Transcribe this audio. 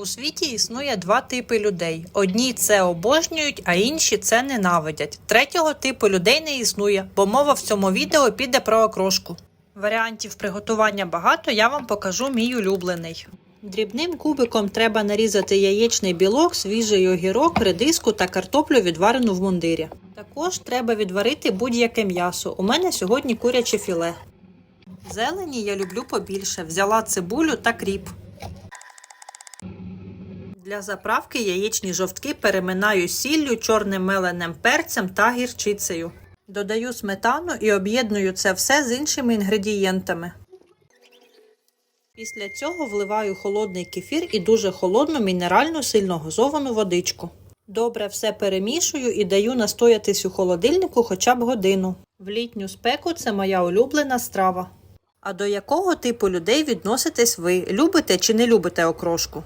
У світі існує два типи людей: одні це обожнюють, а інші це ненавидять. Третього типу людей не існує, бо мова в цьому відео піде про окрошку. Варіантів приготування багато, я вам покажу мій улюблений. Дрібним кубиком треба нарізати яєчний білок, свіжий огірок, редиску та картоплю відварену в мундирі. Також треба відварити будь-яке м'ясо. У мене сьогодні куряче філе. Зелені я люблю побільше. Взяла цибулю та кріп. Для заправки яєчні жовтки переминаю сіллю, чорним меленим перцем та гірчицею. Додаю сметану і об'єдную це все з іншими інгредієнтами. Після цього вливаю холодний кефір і дуже холодну мінеральну сильногазовану водичку. Добре все перемішую і даю настоятись у холодильнику хоча б годину. В літню спеку це моя улюблена страва. А до якого типу людей відноситесь ви? Любите чи не любите окрошку?